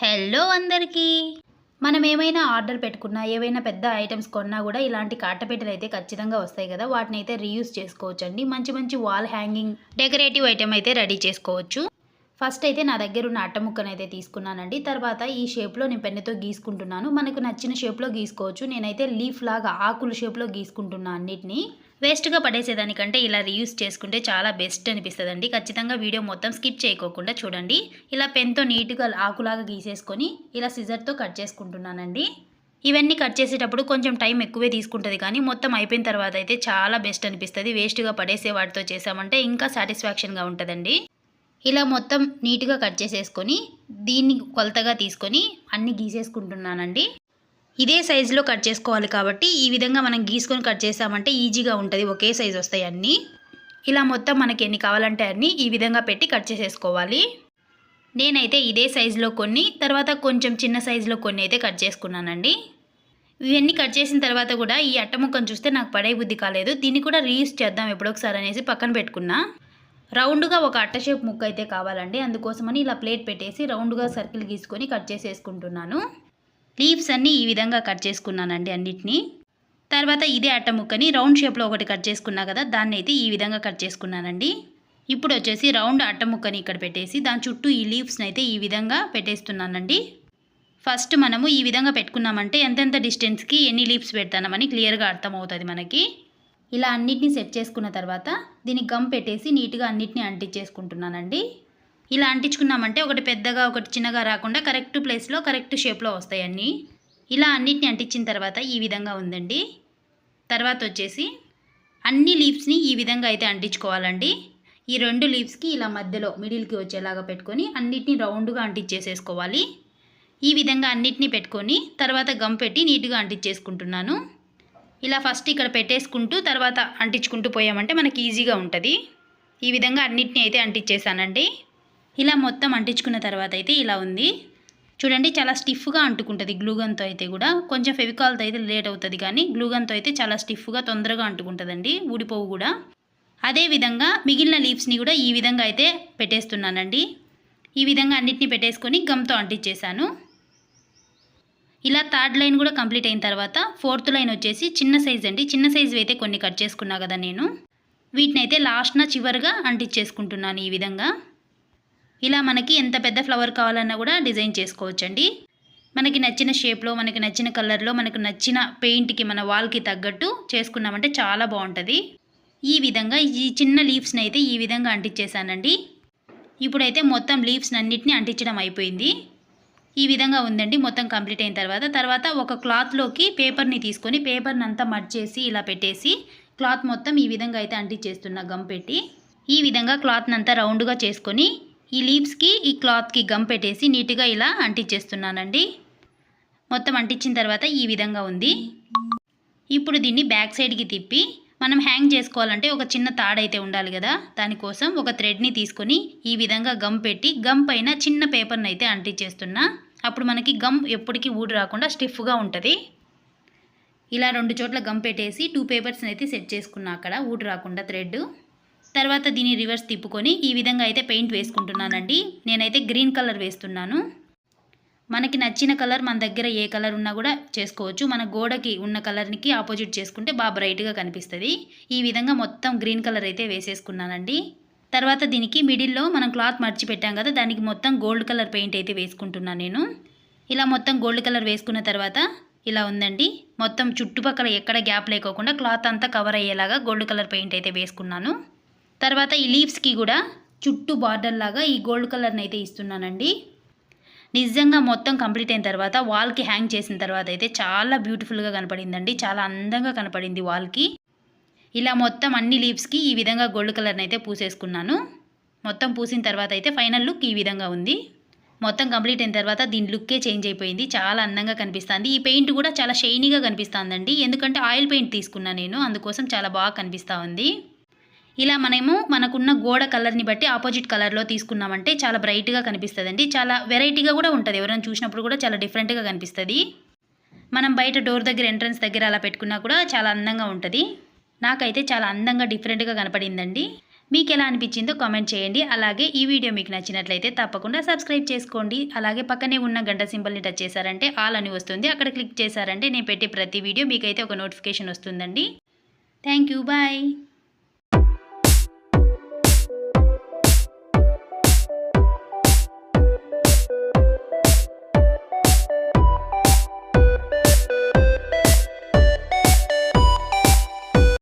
Hello అందరికీ. మనం ఏమైనా ఆర్డర్ పెట్టుకున్నా ఏవైనా పెద్ద ఐటమ్స్ కొన్నా కూడా ఇలాంటి కాటపెట్టెలు అయితే ఖచ్చితంగా వస్తాయి కదా. వాటిని అయితే రీయూస్ చేసుకోవచ్చు అండి మంచి మంచి వాల్ హ్యాంగింగ్ డెకరేటివ్ ఐటమ్ అయితే రెడీ చేసుకోవచ్చు. ఫస్ట్ అయితే నా దగ్గర ఉన్న అట్ట ముక్కను అయితే తీసుకున్నానండి. తర్వాత ఈ షేప్లో నేను పెన్నుతో గీసుకుంటున్నాను. మనకు నచ్చిన షేప్లో గీసుకోవచ్చు. నేనైతే లీఫ్ లాగా ఆకుల షేప్లో గీసుకుంటున్నాను అన్నిటిని. వేస్ట్గా పడేసేదానికంటే ఇలా రీయూస్ చేసుకుంటే చాలా బెస్ట్ అనిపిస్తుందండి. ఖచ్చితంగా వీడియో మొత్తం స్కిప్ చేయకోకుండా చూడండి. ఇలా పెన్తో నీట్గా ఆకులాగా గీసేసుకొని ఇలా సిజర్తో కట్ చేసుకుంటున్నానండి. ఇవన్నీ కట్ చేసేటప్పుడు కొంచెం టైం ఎక్కువే తీసుకుంటుంది కానీ మొత్తం అయిపోయిన తర్వాత అయితే చాలా బెస్ట్ అనిపిస్తుంది. వేస్ట్గా పడేసే వాటితో చేసామంటే ఇంకా సాటిస్ఫాక్షన్గా ఉంటుందండి. ఇలా మొత్తం నీట్గా కట్ చేసేసుకొని దీన్ని కొలతగా తీసుకొని అన్నీ గీసేసుకుంటున్నానండి. ఇదే సైజులో కట్ చేసుకోవాలి కాబట్టి ఈ విధంగా మనం గీసుకొని కట్ చేసామంటే ఈజీగా ఉంటుంది. ఒకే సైజు వస్తాయి అన్నీ. ఇలా మొత్తం మనకి ఎన్ని కావాలంటే అన్నీ ఈ విధంగా పెట్టి కట్ చేసేసుకోవాలి. నేనైతే ఇదే సైజులో కొన్ని తర్వాత కొంచెం చిన్న సైజులో కొన్ని అయితే కట్ చేసుకున్నానండి. ఇవన్నీ కట్ చేసిన తర్వాత కూడా ఈ అట్ట ముక్కను చూస్తే నాకు పడే బుద్ధి కాలేదు. దీన్ని కూడా రీయూస్ చేద్దాం ఎప్పుడొకసారి అనేసి పక్కన పెట్టుకున్నా. రౌండ్గా ఒక అట్ట షేప్ ముక్క అయితే కావాలండి. అందుకోసమని ఇలా ప్లేట్ పెట్టేసి రౌండ్గా సర్కిల్ గీసుకొని కట్ చేసేసుకుంటున్నాను. లీవ్స్ అన్నీ ఈ విధంగా కట్ చేసుకున్నానండి అన్నిటినీ. తర్వాత ఇదే అట్ట ముక్కని రౌండ్ షేప్లో ఒకటి కట్ చేసుకున్నా కదా దాన్ని అయితే ఈ విధంగా కట్ చేసుకున్నానండి. ఇప్పుడు వచ్చేసి రౌండ్ అట్ట ముక్కని ఇక్కడ పెట్టేసి దాని చుట్టూ ఈ లీవ్స్ని అయితే ఈ విధంగా పెట్టేస్తున్నానండి. ఫస్ట్ మనము ఈ విధంగా పెట్టుకున్నామంటే ఎంతెంత డిస్టెన్స్కి ఎన్ని లీవ్స్ పెడతామని క్లియర్గా అర్థమవుతుంది మనకి. ఇలా అన్నిటిని సెట్ చేసుకున్న తర్వాత దీనికి గమ్ పెట్టేసి నీట్గా అన్నిటిని అంటించేసుకుంటున్నానండి. ఇలా అంటించుకున్నామంటే ఒకటి పెద్దగా ఒకటి చిన్నగా రాకుండా కరెక్ట్ ప్లేస్లో కరెక్ట్ షేప్లో వస్తాయి అన్నీ. ఇలా అన్నిటిని అంటించిన తర్వాత ఈ విధంగా ఉందండి. తర్వాత వచ్చేసి అన్ని లీవ్స్ని ఈ విధంగా అయితే అంటించుకోవాలండి. ఈ రెండు లీవ్స్కి ఇలా మధ్యలో మిడిల్కి వచ్చేలాగా పెట్టుకొని అన్నిటిని రౌండ్గా అంటించేసేసుకోవాలి. ఈ విధంగా అన్నిటినీ పెట్టుకొని తర్వాత గమ్ పెట్టి నీట్గా అంటించేసుకుంటున్నాను. ఇలా ఫస్ట్ ఇక్కడ పెట్టేసుకుంటూ తర్వాత అంటించుకుంటూ పోయామంటే మనకి ఈజీగా ఉంటుంది. ఈ విధంగా అన్నిటిని అయితే అంటించేసానండి. ఇలా మొత్తం అంటించుకున్న తర్వాత అయితే ఇలా ఉంది. చూడండి చాలా స్టిఫ్గా అంటుకుంటుంది గ్లూగన్తో అయితే కూడా. కొంచెం ఫెవికాల్తో అయితే లేట్ అవుతుంది కానీ గ్లూగన్తో అయితే చాలా స్టిఫ్గా తొందరగా అంటుకుంటుందండి ఊడిపోవు కూడా. అదే విధంగా మిగిలిన లీవ్స్ని కూడా ఈ విధంగా అయితే పెట్టేస్తున్నానండి. ఈ విధంగా అన్నిటిని పెట్టేసుకొని గమ్తో అంటించేసాను ఇలా థర్డ్ లైన్ కూడా కంప్లీట్ అయిన తర్వాత ఫోర్త్ లైన్ వచ్చేసి చిన్న సైజ్ అండి. చిన్న సైజు అయితే కొన్ని కట్ చేసుకున్నా కదా నేను. వీటిని అయితే లాస్ట్న చివరిగా అంటించేసుకుంటున్నాను ఈ విధంగా. ఇలా మనకి ఎంత పెద్ద ఫ్లవర్ కావాలన్నా కూడా డిజైన్ చేసుకోవచ్చండి. మనకి నచ్చిన షేప్లో మనకి నచ్చిన కలర్లో మనకు నచ్చిన పెయింట్కి మన వాల్కి తగ్గట్టు చేసుకున్నామంటే చాలా బాగుంటుంది ఈ విధంగా ఈ చిన్న లీవ్స్ని అయితే ఈ విధంగా అంటించేసానండి ఇప్పుడైతే మొత్తం లీవ్స్ని అన్నిటిని అంటించడం అయిపోయింది. ఈ విధంగా ఉందండి మొత్తం కంప్లీట్ అయిన తర్వాత. తర్వాత ఒక క్లాత్లోకి పేపర్ని తీసుకొని పేపర్ని అంతా మడ్ చేసి ఇలా పెట్టేసి క్లాత్ మొత్తం ఈ విధంగా అయితే అంటించేస్తున్నా గమ్ పెట్టి. ఈ విధంగా క్లాత్ని అంతా రౌండ్గా చేసుకొని ఈ లీవ్స్కి ఈ క్లాత్కి గమ్ పెట్టేసి నీట్గా ఇలా అంటించేస్తున్నానండి మొత్తం అంటించిన తర్వాత ఈ విధంగా ఉంది. ఇప్పుడు దీన్ని బ్యాక్ సైడ్కి తిప్పి మనం హ్యాంగ్ చేసుకోవాలంటే ఒక చిన్న తాడైతే ఉండాలి కదా. దానికోసం ఒక థ్రెడ్ని తీసుకొని ఈ విధంగా గమ్ పెట్టి గమ్ పైన చిన్న పేపర్ని అయితే అంటించేస్తున్నా అప్పుడు మనకి గమ్ ఎప్పటికీ ఊడి రాకుండా స్టిఫ్గా ఉంటుంది. ఇలా రెండు చోట్ల గమ్ పెట్టేసి టూ పేపర్స్ని అయితే సెట్ చేసుకున్నా అక్కడ ఊడి రాకుండా థ్రెడ్ తర్వాత దీన్ని రివర్స్ తిప్పుకొని ఈ విధంగా అయితే పెయింట్ వేసుకుంటున్నానండి. నేనైతే గ్రీన్ కలర్ వేస్తున్నాను. మనకి నచ్చిన కలర్ మన దగ్గర ఏ కలర్ ఉన్నా కూడా చేసుకోవచ్చు. మన గోడకి ఉన్న కలర్కి ఆపోజిట్ చేసుకుంటే బాగా బ్రైట్గా కనిపిస్తుంది. ఈ విధంగా మొత్తం గ్రీన్ కలర్ అయితే వేసేసుకున్నానండి. తర్వాత దీనికి మిడిల్లో మనం క్లాత్ మర్చి పెట్టాం కదా దానికి మొత్తం గోల్డ్ కలర్ పెయింట్ అయితే వేసుకుంటున్నాను నేను. ఇలా మొత్తం గోల్డ్ కలర్ వేసుకున్న తర్వాత ఇలా ఉందండి. మొత్తం చుట్టుపక్కల ఎక్కడ గ్యాప్ లేకోకుండా క్లాత్ అంతా కవర్ అయ్యేలాగా గోల్డ్ కలర్ పెయింట్ అయితే వేసుకున్నాను. తర్వాత ఈ లీవ్స్కి కూడా చుట్టూ బార్డర్ లాగా ఈ గోల్డ్ కలర్ని అయితే ఇస్తున్నానండి. నిజంగా మొత్తం కంప్లీట్ అయిన తర్వాత వాల్కి హ్యాంగ్ చేసిన తర్వాత అయితే చాలా బ్యూటిఫుల్గా కనపడిందండి. చాలా అందంగా కనపడింది వాల్కి ఇలా మొత్తం అన్ని లీవ్స్కి ఈ విధంగా గోల్డ్ కలర్ని అయితే పూసేసుకున్నాను. మొత్తం పూసిన తర్వాత అయితే ఫైనల్ లుక్ ఈ విధంగా ఉంది. మొత్తం కంప్లీట్ అయిన తర్వాత దీని లుక్కే చేంజ్ అయిపోయింది. చాలా అందంగా కనిపిస్తుంది. ఈ పెయింట్ కూడా చాలా షైనీగా కనిపిస్తుందండి. ఎందుకంటే ఆయిల్ పెయింట్ తీసుకున్నా నేను. అందుకోసం చాలా బాగా కనిపిస్తూ ఉంది. ఇలా మనము మనకున్న గోడ కలర్ని బట్టి ఆపోజిట్ కలర్లో తీసుకున్నామంటే చాలా బ్రైట్గా కనిపిస్తుందండి. చాలా వెరైటీగా కూడా ఉంటుంది. ఎవరైనా చూసినప్పుడు కూడా చాలా డిఫరెంట్గా కనిపిస్తుంది. మనం బయట డోర్ దగ్గర ఎంట్రన్స్ దగ్గర అలా పెట్టుకున్నా కూడా చాలా అందంగా ఉంటుంది. నాకైతే చాలా అందంగా డిఫరెంట్గా కనపడిందండి. మీకు ఎలా అనిపించిందో కామెంట్ చేయండి. అలాగే ఈ వీడియో మీకు నచ్చినట్లయితే తప్పకుండా సబ్స్క్రైబ్ చేసుకోండి. అలాగే పక్కనే ఉన్న గంట సింబల్ని టచ్ చేశారంటే ఆల్ అని వస్తుంది. అక్కడ క్లిక్ చేశారంటే నేను పెట్టే ప్రతి వీడియో మీకైతే ఒక నోటిఫికేషన్ వస్తుందండి. Thank you bye